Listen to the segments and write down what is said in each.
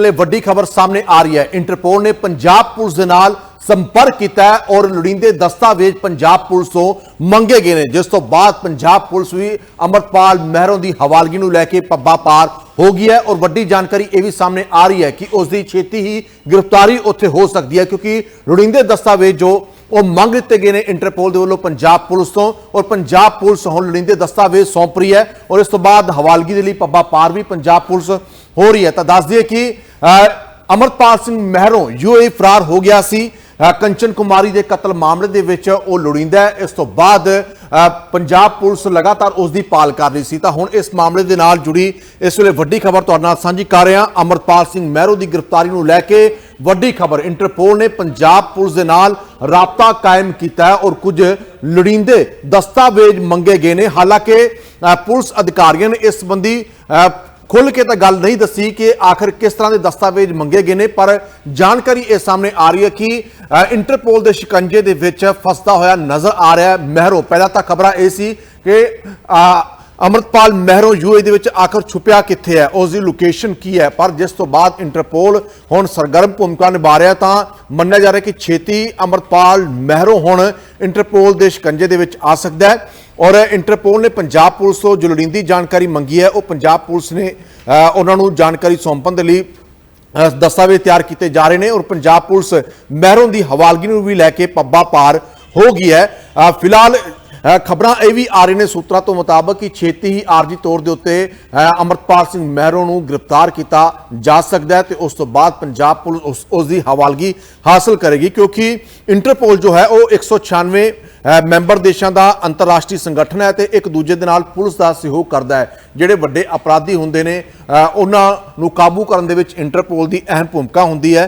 ਵੇਲੇ ਵੱਡੀ ਖਬਰ ਸਾਹਮਣੇ ਆ ਰਹੀ ਹੈ। ਇੰਟਰਪੋਲ ਨੇ ਪੰਜਾਬ ਪੁਲਿਸ ਦੇ ਨਾਲ ਸੰਪਰਕ ਕੀਤਾ ਹੈ ਔਰ ਲੋੜੀਂਦੇ ਦਸਤਾਵੇਜ਼ ਪੰਜਾਬ ਪੁਲਿਸ ਤੋਂ ਮੰਗੇ ਗਏ ਨੇ। ਜਿਸ ਤੋਂ ਬਾਅਦ ਪੰਜਾਬ ਪੁਲਿਸ ਵੀ ਅਮਰਪਾਲ ਮਹਿਰੋਂ ਦੀ ਹਵਾਲਗੀ ਨੂੰ ਲੈ ਕੇ ਪੱਬਾ ਪਾਰ ਹੋ ਗਈ ਹੈ ਔਰ ਵੱਡੀ ਜਾਣਕਾਰੀ ਇਹ ਵੀ ਸਾਹਮਣੇ ਆ ਰਹੀ ਹੈ ਕਿ ਉਸ ਦੀ ਛੇਤੀ ਹੀ ਗ੍ਰਿਫਤਾਰੀ ਉੱਥੇ ਹੋ ਸਕਦੀ ਹੈ ਕਿਉਂਕਿ ਲੋੜੀਂਦੇ ਦਸਤਾਵੇਜ਼ ਜੋ ਉਹ ਮੰਗ ਦਿੱਤੇ ਗਏ ਨੇ ਇੰਟਰਪੋਲ ਦੇ ਵੱਲੋਂ ਪੰਜਾਬ ਪੁਲਿਸ ਤੋਂ ਔਰ ਪੰਜਾਬ ਪੁਲਿਸ ਹੁਣ ਲੋੜੀਂਦੇ ਦਸਤਾਵੇਜ਼ ਸੌਂਪ ਰਹੀ ਹੈ ਔਰ ਇਸ ਤੋਂ ਬਾਅਦ ਹਵਾਲਗੀ ਦੇ ਲਈ ਪੱਬਾ ਪਾਰ ਵੀ ਪੰਜਾਬ ਪੁਲਿਸ ਹੋ ਰਹੀ ਹੈ। ਤਾਂ ਦੱਸ ਦਈਏ ਕਿ ਅਮਰਪਾਲ ਸਿੰਘ ਮਹਿਰੋਂ ਯੂਏ ਫਰਾਰ ਹੋ ਗਿਆ ਸੀ। ਕੰਚਨ ਕੁਮਾਰੀ ਦੇ ਕਤਲ ਮਾਮਲੇ ਦੇ ਵਿੱਚ ਉਹ ਲੋੜੀਂਦਾ ਹੈ। ਇਸ ਤੋਂ ਬਾਅਦ ਪੰਜਾਬ ਪੁਲਿਸ ਲਗਾਤਾਰ ਉਸ ਦੀ ਪਾਲ ਕਰ ਰਹੀ ਸੀ। ਤਾਂ ਹੁਣ ਇਸ ਮਾਮਲੇ ਦੇ ਨਾਲ ਜੁੜੀ ਇਸ ਵੇਲੇ ਵੱਡੀ ਖਬਰ ਤੁਹਾਡੇ ਨਾਲ ਸਾਂਝੀ ਕਰ ਰਿਹਾ ਹਾਂ। ਅਮਰਪਾਲ ਸਿੰਘ ਮਹਿਰੋਂ ਦੀ ਗ੍ਰਿਫਤਾਰੀ ਨੂੰ ਲੈ ਕੇ ਵੱਡੀ ਖਬਰ ਇੰਟਰਪੋਲ ਨੇ ਪੰਜਾਬ ਪੁਲਿਸ ਦੇ ਨਾਲ ਰਾਬਤਾ ਕਾਇਮ ਕੀਤਾ ਹੈ ਔਰ ਕੁਝ ਲੋੜੀਂਦੇ ਦਸਤਾਵੇਜ਼ ਮੰਗੇ ਗਏ ਨੇ। ਹਾਲਾਂਕਿ ਪੁਲਿਸ ਅਧਿਕਾਰੀਆਂ ਨੇ ਇਸ ਸੰਬੰਧੀ ਖੁੱਲ ਕੇ ਤਾਂ ਗੱਲ ਨਹੀਂ ਦੱਸੀ ਕਿ ਆਖਰ ਕਿਸ ਤਰ੍ਹਾਂ ਦੇ ਦਸਤਾਵੇਜ਼ ਮੰਗੇ ਗਏ ਨੇ, ਪਰ ਜਾਣਕਾਰੀ ਇਹ ਸਾਹਮਣੇ ਆ ਰਹੀ ਹੈ ਕਿ ਇੰਟਰਪੋਲ ਦੇ ਸ਼ਿਕੰਜੇ ਦੇ ਵਿੱਚ ਫਸਦਾ ਹੋਇਆ ਨਜ਼ਰ ਆ ਰਿਹਾ ਹੈ ਮਹਿਰੋ। ਪਹਿਲਾਂ ਤਾਂ ਖਬਰਾਂ ਇਹ ਸੀ ਕਿ ਅਮਰਤਪਾਲ ਮਹਿਰੋ ਯੂਏ ਦੇ ਵਿੱਚ ਆਖਰ ਛੁਪਿਆ ਕਿੱਥੇ ਹੈ? ਉਸ ਦੀ ਲੋਕੇਸ਼ਨ ਕੀ ਹੈ? ਪਰ ਜਿਸ ਤੋਂ ਬਾਅਦ ਇੰਟਰਪੋਲ ਹੁਣ ਸਰਗਰਮ ਭੂਮਿਕਾ ਨਿਭਾ ਰਿਹਾ ਤਾਂ ਮੰਨਿਆ ਜਾ ਰਿਹਾ ਕਿ ਛੇਤੀ ਅਮਰਤਪਾਲ ਮਹਿਰੋ ਹੁਣ ਇੰਟਰਪੋਲ ਦੇ ਸ਼ਿਕੰਜੇ ਦੇ ਵਿੱਚ ਆ ਸਕਦਾ ਹੈ ਔਰ ਇੰਟਰਪੋਲ ਨੇ ਪੰਜਾਬ ਪੁਲਿਸ ਤੋਂ ਜੋ ਲੋੜੀਂਦੀ ਜਾਣਕਾਰੀ ਮੰਗੀ ਹੈ, ਉਹ ਪੰਜਾਬ ਪੁਲਿਸ ਨੇ ਉਹਨਾਂ ਨੂੰ ਜਾਣਕਾਰੀ ਸੌਂਪਣ ਦੇ ਲਈ ਦਸਤਾਵੇਜ਼ ਤਿਆਰ ਕੀਤੇ ਜਾ ਰਹੇ ਨੇ ਔਰ ਪੰਜਾਬ ਪੁਲਿਸ ਮਹਿਰੋਂ ਦੀ ਹਵਾਲਗੀ ਨੂੰ ਵੀ ਲੈ ਕੇ ਪੱਬਾ ਪਾਰ ਹੋ ਗਈ ਹੈ। ਫਿਲਹਾਲ ਖਬਰਾਂ ਇਹ ਵੀ ਆ ਰਹੀਆਂ ਨੇ ਸੂਤਰਾਂ ਤੋਂ ਮੁਤਾਬਕ ਕਿ ਛੇਤੀ ਹੀ ਆਰਜੀ ਤੌਰ ਦੇ ਉੱਤੇ ਅ, ਸਿੰਘ ਮਹਿਰੋਂ ਨੂੰ ਗ੍ਰਿਫਤਾਰ ਕੀਤਾ ਜਾ ਸਕਦਾ ਹੈ ਤੇ ਉਸ ਤੋਂ ਬਾਅਦ ਪੰਜਾਬ ਪੁਲਿਸ ਉਸ- ਉਸ ਦੀ ਹਵਾਲਗੀ ਹਾਸਲ ਕਰੇਗੀ ਕਿਉਂਕਿ ਇੰਟਰਪੋਲ ਜੋ ਹੈ ਉਹ 196 ਅ, ਮੈਂਬਰ ਦੇਸ਼ਾਂ ਦਾ ਅੰਤਰਰਾਸ਼ਟਰੀ ਸੰਗਠਨ ਹੈ ਤੇ ਇੱਕ ਦੂਜੇ ਦੇ ਨਾਲ ਪੁਲਿਸ ਦਾ ਸਹਿਯੋਗ ਕਰਦਾ ਹੈ। ਜਿਹੜੇ ਵੱਡੇ ਅਪਰਾਧੀ ਹੁੰਦੇ ਨੇ ਉਹਨਾਂ ਨੂੰ ਕਾਬੂ ਕਰਨ ਦੇ ਵਿੱਚ ਇੰਟਰਪੋਲ ਦੀ ਅਹਿਮ ਭੂਮਿਕਾ ਹੁੰਦੀ ਹੈ।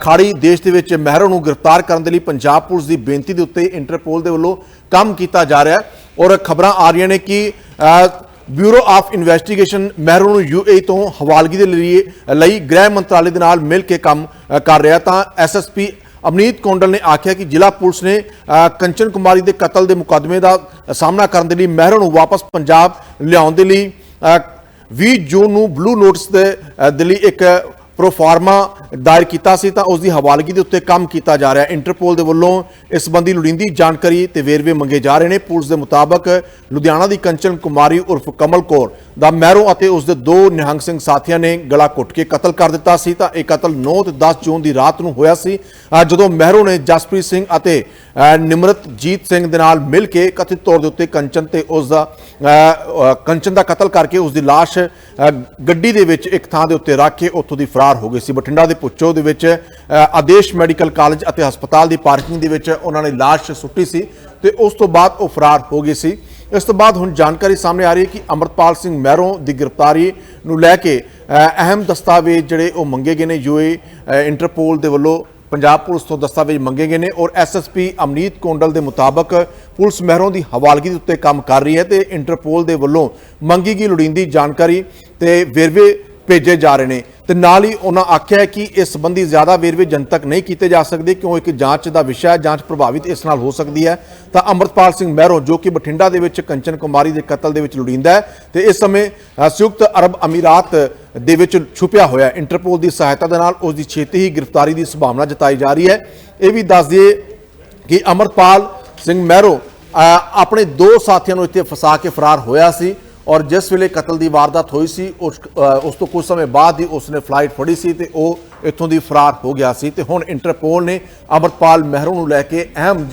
ਖਾੜੀ ਦੇਸ਼ ਦੇ ਵਿੱਚ ਮਹਿਰੋਂ ਨੂੰ ਗ੍ਰਿਫਤਾਰ ਕਰਨ ਦੇ ਲਈ ਪੰਜਾਬ ਪੁਲਿਸ ਦੀ ਬੇਨਤੀ ਦੇ ਉੱਤੇ ਇੰਟਰਪੋਲ ਦੇ ਵੱਲੋਂ ਕੰਮ ਕੀਤਾ ਜਾ ਰਿਹਾ ਔਰ ਖਬਰਾਂ ਆ ਰਹੀਆਂ ਨੇ ਕਿ ਬਿਊਰੋ ਆਫ ਇਨਵੈਸਟੀਗੇਸ਼ਨ ਮਹਿਰੂ ਨੂੰ ਯੂਏ ਤੋਂ ਹਵਾਲਗੀ ਦੇ ਲਈ ਲਈ ਗ੍ਰਹਿ ਮੰਤਰਾਲੇ ਦੇ ਨਾਲ ਮਿਲ ਕੇ ਕੰਮ ਕਰ ਰਿਹਾ ਤਾਂ ਐਸਐਸਪੀ ਅਮਨੀਤ ਕੌਂਡਲ ਨੇ ਆਖਿਆ ਕਿ ਜ਼ਿਲ੍ਹਾ ਪੁਲਿਸ ਨੇ ਕੰਚਨ ਕੁਮਾਰੀ ਦੇ ਕਤਲ ਦੇ ਮੁਕੱਦਮੇ ਦਾ ਸਾਹਮਣਾ ਕਰਨ ਦੇ ਲਈ ਮਹਿਰੋਂ ਨੂੰ ਵਾਪਸ ਪੰਜਾਬ ਲਿਆਉਣ ਦੇ ਲਈ ਅ, 20 ਜੂਨ ਨੂੰ ਬਲੂ ਨੋਟਿਸ ਦੇ ਅ, ਦੇ ਲਈ ਇੱਕ ਪ੍ਰੋਫਾਰਮਾ ਦਾਇਰ ਕੀਤਾ ਸੀ ਤਾਂ ਉਸ ਦੀ ਹਵਾਲਗੀ ਦੇ ਉੱਤੇ ਕੰਮ ਕੀਤਾ ਜਾ ਰਿਹਾ ਹੈ। ਇੰਟਰਪੋਲ ਦੇ ਵੱਲੋਂ ਇਸ ਸੰਬੰਧੀ ਲੋੜੀਂਦੀ ਜਾਣਕਾਰੀ ਤੇ ਵੇਰਵੇ ਮੰਗੇ ਜਾ ਰਹੇ ਨੇ। ਪੁਲਿਸ ਦੇ ਮੁਤਾਬਕ ਲੁਧਿਆਣਾ ਦੀ ਕੰਚਨ ਕੁਮਾਰੀ ਉਰਫ ਕਮਲ ਕੌਰ ਦਾ ਮਹਿਰੋ ਅਤੇ ਉਸ ਦੇ ਦੋ ਨਿਹੰਗ ਸਿੰਘ ਸਾਥੀਆਂ ਨੇ ਗਲਾ ਘੁੱਟ ਕੇ ਕਤਲ ਕਰ ਦਿੱਤਾ ਸੀ ਤਾਂ ਇਹ ਕਤਲ 9 ਤੇ 10 ਜੂਨ ਦੀ ਰਾਤ ਨੂੰ ਹੋਇਆ ਸੀ। ਜਦੋਂ ਮਹਿਰੋ ਨੇ ਜਸਪ੍ਰੀਤ ਸਿੰਘ ਅਤੇ ਨਿਮਰਤਜੀਤ ਸਿੰਘ ਦੇ ਨਾਲ ਮਿਲ ਕੇ ਕਥਿਤ ਤੌਰ ਦੇ ਉੱਤੇ ਕੰਚਨ ਤੇ ਉਸ ਦਾ ਕੰਚਨ ਦਾ ਕਤਲ ਕਰਕੇ ਉਸ ਦੀ ਲਾਸ਼ ਗੱਡੀ ਦੇ ਵਿੱਚ ਇੱਕ ਥਾਂ ਦੇ ਉੱਤੇ ਰੱਖ ਕੇ ਉੱਥੋਂ ਦੀ ਫਰਾਰ ਹੋ ਗਏ ਸੀ। ਬਠਿੰਡਾ ਦੇ ਪੁੱਚੋ ਦੇ ਵਿੱਚ ਆਦੇਸ਼ ਮੈਡੀਕਲ ਕਾਲਜ ਅਤੇ ਹਸਪਤਾਲ ਦੀ ਪਾਰਕਿੰਗ ਦੇ ਵਿੱਚ ਉਹਨਾਂ ਨੇ ਲਾਸ਼ ਸੁੱਟੀ ਸੀ ਤੇ ਉਸ ਤੋਂ ਬਾਅਦ ਉਹ ਫਰਾਰ ਹੋ ਗਏ ਸੀ। ਇਸ ਤੋਂ ਬਾਅਦ ਹੁਣ ਜਾਣਕਾਰੀ ਸਾਹਮਣੇ ਆ ਰਹੀ ਹੈ ਕਿ ਅਮਰਪਾਲ ਸਿੰਘ ਮਹਿਰੋਂ ਦੀ ਗ੍ਰਿਫਤਾਰੀ ਨੂੰ ਲੈ ਕੇ ਅਹਿਮ ਦਸਤਾਵੇਜ਼ ਜਿਹੜੇ ਉਹ ਮੰਗੇ ਗਏ ਨੇ। ਯੂਏ ਇੰਟਰਪੋਲ ਦੇ ਵੱਲੋਂ ਪੰਜਾਬ ਪੁਲਿਸ ਤੋਂ ਦਸਤਾਵੇਜ਼ ਮੰਗੇ ਗਏ ਨੇ ਔਰ ਐਸਐਸਪੀ ਅਮਨੀਤ ਕੋਂਡਲ ਦੇ ਮੁਤਾਬਕ ਪੁਲਿਸ ਮਹਿਰੋਂ ਦੀ ਹਵਾਲਗੀ ਦੇ ਉੱਤੇ ਕੰਮ ਕਰ ਰਹੀ ਹੈ ਤੇ ਇੰਟਰਪੋਲ ਦੇ ਵੱਲੋਂ ਮੰਗੀ ਗਈ ਲੋੜੀਂਦੀ ਜਾਣਕਾਰੀ ਤੇ ਵੇਰਵੇ ਭੇਜੇ ਜਾ ਰਹੇ ਨੇ। ਤੇ ਨਾਲ ਹੀ ਉਹਨਾਂ ਆਖਿਆ ਕਿ ਇਸ ਸੰਬੰਧੀ ਜ਼ਿਆਦਾ ਵੇਰਵੇ ਜਨਤਕ ਨਹੀਂ ਕੀਤੇ ਜਾ ਸਕਦੇ, ਕਿਉਂ ਇੱਕ ਜਾਂਚ ਦਾ ਵਿਸ਼ਾ ਹੈ, ਜਾਂਚ ਪ੍ਰਭਾਵਿਤ ਇਸ ਨਾਲ ਹੋ ਸਕਦੀ ਹੈ। ਤਾਂ ਅਮਰਪਾਲ ਸਿੰਘ ਮਹਿਰੋ, ਜੋ ਕਿ ਬਠਿੰਡਾ ਦੇ ਵਿੱਚ ਕੰਚਨ ਕੁਮਾਰੀ ਦੇ ਕਤਲ ਦੇ ਵਿੱਚ ਲੋੜੀਂਦਾ ਹੈ, ਤੇ ਇਸ ਸਮੇਂ ਸੰਯੁਕਤ ਅਰਬ ਅਮੀਰਾਤ ਦੇ ਵਿੱਚ ਛੁਪਿਆ ਹੋਇਆ ਇੰਟਰਪੋਲ ਦੀ ਸਹਾਇਤਾ ਦੇ ਨਾਲ ਉਸ ਦੀ ਛੇਤੀ ਹੀ ਗ੍ਰਿਫਤਾਰੀ ਦੀ ਸੰਭਾਵਨਾ ਜਤਾਈ ਜਾ ਰਹੀ ਹੈ। ਇਹ ਵੀ ਦੱਸ ਦਈਏ ਕਿ ਅਮਰਪਾਲ ਸਿੰਘ ਮਹਿਰੋ ਆਪਣੇ ਦੋ ਸਾਥੀਆਂ ਨੂੰ ਇੱਥੇ ਫਸਾ ਕੇ ਫਰਾਰ ਹੋਇਆ ਸੀ। ਔਰ ਜਿਸ ਵੇਲੇ ਕਤਲ ਦੀ ਵਾਰਦਾਤ ਹੋਈ ਸੀ, ਉਸ ਉਸ ਤੋਂ ਕੁਝ ਸਮੇਂ ਬਾਅਦ ਹੀ ਉਸਨੇ ਫਲਾਈਟ ਫੜੀ ਸੀ ਤੇ ਉਹ ਇੱਥੋਂ ਦੀ ਫਰਾਰ ਹੋ ਗਿਆ ਸੀ। ਤੇ ਹੁਣ ਇੰਟਰਪੋਲ ਨੇ ਅਮਰਪਾਲ ਮਹਿਰੂ ਨੂੰ ਲੈ ਕੇ ਅਹਿਮ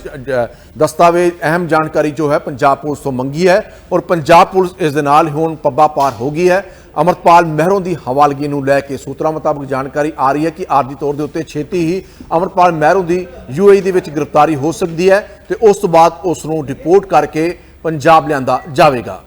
ਦਸਤਾਵੇਜ਼, ਅਹਿਮ ਜਾਣਕਾਰੀ ਜੋ ਹੈ, ਪੰਜਾਬ ਪੁਲਿਸ ਤੋਂ ਮੰਗੀ ਹੈ ਔਰ ਪੰਜਾਬ ਪੁਲਿਸ ਇਸ ਦੇ ਨਾਲ ਹੀ ਹੁਣ ਪੱਬਾ ਪਾਰ ਹੋ ਗਈ ਹੈ। ਅਮਰਪਾਲ ਮਹਿਰੋਂ ਦੀ ਹਵਾਲਗੀ ਨੂੰ ਲੈ ਕੇ ਸੂਤਰਾਂ ਮੁਤਾਬਕ ਜਾਣਕਾਰੀ ਆ ਰਹੀ ਹੈ ਕਿ ਆਰਜੀ ਤੌਰ ਦੇ ਉੱਤੇ ਛੇਤੀ ਹੀ ਅਮਰਪਾਲ ਮਹਿਰੋਂ ਦੀ ਯੂਏਈ ਦੇ ਵਿੱਚ ਗ੍ਰਿਫਤਾਰੀ ਹੋ ਸਕਦੀ ਹੈ ਤੇ ਉਸ ਤੋਂ ਬਾਅਦ ਉਸ ਨੂੰ ਡਿਪੋਰਟ ਕਰਕੇ ਪੰਜਾਬ ਲਿਆਂਦਾ ਜਾਵੇਗਾ।